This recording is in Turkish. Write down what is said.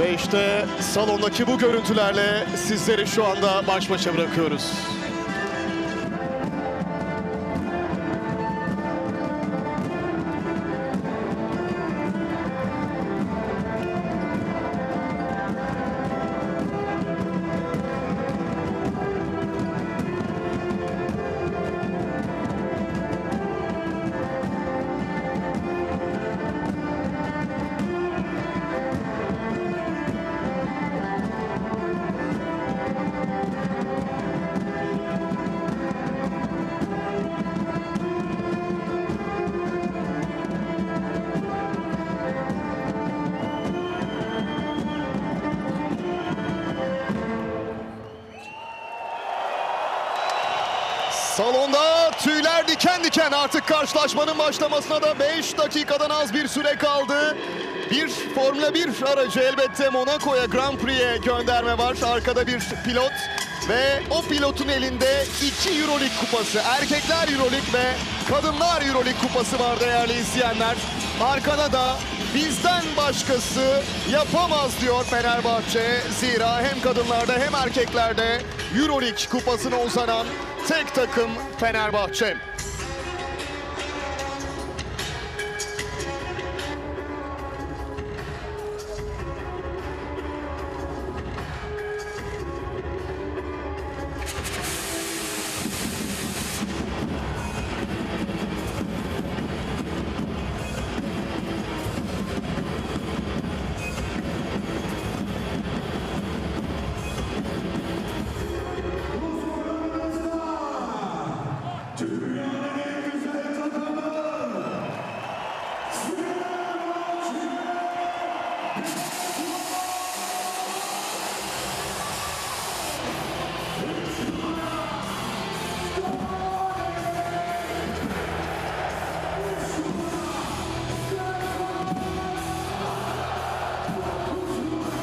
Ve işte salondaki bu görüntülerle sizleri şu anda baş başa bırakıyoruz. Salonda tüyler diken diken artık karşılaşmanın başlamasına da 5 dakikadan az bir süre kaldı. Bir Formula 1 aracı elbette Monaco'ya Grand Prix'e gönderme var. Arkada bir pilot ve o pilotun elinde 2 Euroleague kupası. Erkekler Euroleague ve kadınlar Euroleague kupası var değerli izleyenler. Arkada da bizden başkası yapamaz diyor Fenerbahçe. Zira hem kadınlarda hem erkeklerde Euroleague kupasına uzanan tek takım Fenerbahçe. Bye.